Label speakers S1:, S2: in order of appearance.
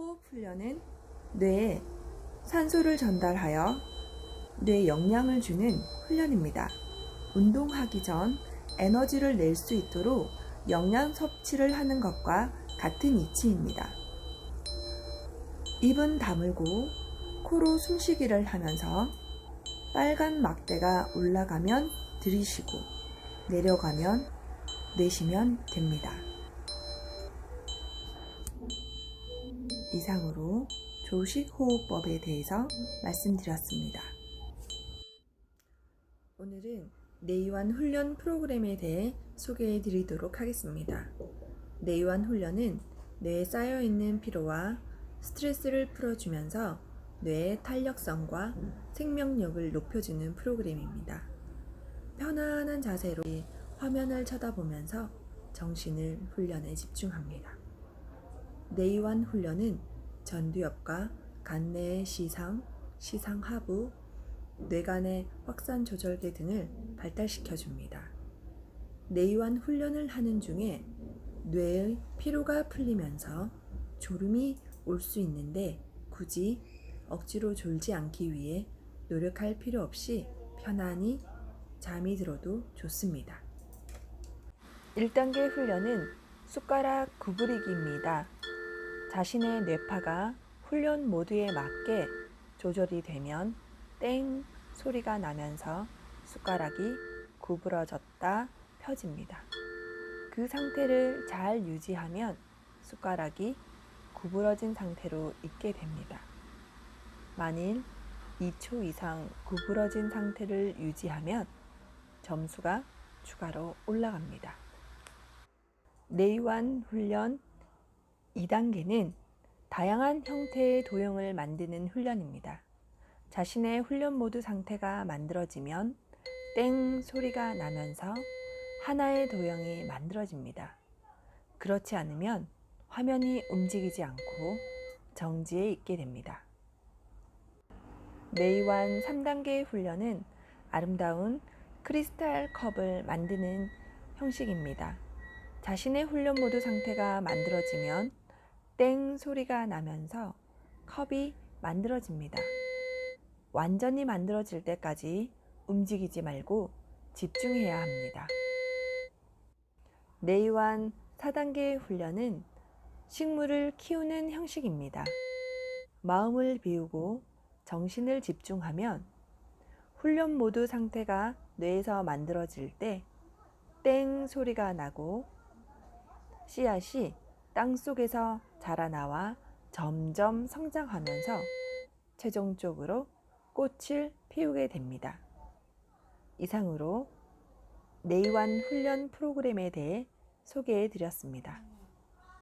S1: 호흡 훈련은 뇌에 산소를 전달하여 뇌에 영양을 주는 훈련입니다. 운동하기 전 에너지를 낼 수 있도록 영양 섭취를 하는 것과 같은 이치입니다. 입은 다물고 코로 숨쉬기를 하면서 빨간 막대가 올라가면 들이쉬고 내려가면 내쉬면 됩니다. 이상으로 조식 호흡법에 대해서 말씀드렸습니다. 오늘은 내이완 훈련 프로그램에 대해 소개해 드리도록 하겠습니다. 내이완 훈련은 뇌에 쌓여 있는 피로와 스트레스를 풀어주면서 뇌의 탄력성과 생명력을 높여주는 프로그램입니다. 편안한 자세로 화면을 쳐다보면서 정신을 훈련에 집중합니다. 내이완 훈련은 전두엽과 간내의 시상, 시상 하부, 뇌간의 확산 조절계 등을 발달시켜 줍니다. 내이완 훈련을 하는 중에 뇌의 피로가 풀리면서 졸음이 올 수 있는데 굳이 억지로 졸지 않기 위해 노력할 필요 없이 편안히 잠이 들어도 좋습니다. 1단계 훈련은 숟가락 구부리기입니다. 자신의 뇌파가 훈련 모드에 맞게 조절이 되면 땡 소리가 나면서 숟가락이 구부러졌다 펴집니다. 그 상태를 잘 유지하면 숟가락이 구부러진 상태로 있게 됩니다. 만일 2초 이상 구부러진 상태를 유지하면 점수가 추가로 올라갑니다. 내이완 훈련 2단계는 다양한 형태의 도형을 만드는 훈련입니다. 자신의 훈련 모드 상태가 만들어지면 땡 소리가 나면서 하나의 도형이 만들어집니다. 그렇지 않으면 화면이 움직이지 않고 정지해 있게 됩니다. 내이완 3단계 훈련은 아름다운 크리스탈 컵을 만드는 형식입니다. 자신의 훈련 모드 상태가 만들어지면 땡 소리가 나면서 컵이 만들어집니다. 완전히 만들어질 때까지 움직이지 말고 집중해야 합니다. 내이완 4단계 훈련은 식물을 키우는 형식입니다. 마음을 비우고 정신을 집중하면 훈련 모드 상태가 뇌에서 만들어질 때 땡 소리가 나고 씨앗이 땅 속에서 자라나와 점점 성장하면서 최종적으로 꽃을 피우게 됩니다. 이상으로 내이완 훈련 프로그램에 대해 소개해 드렸습니다.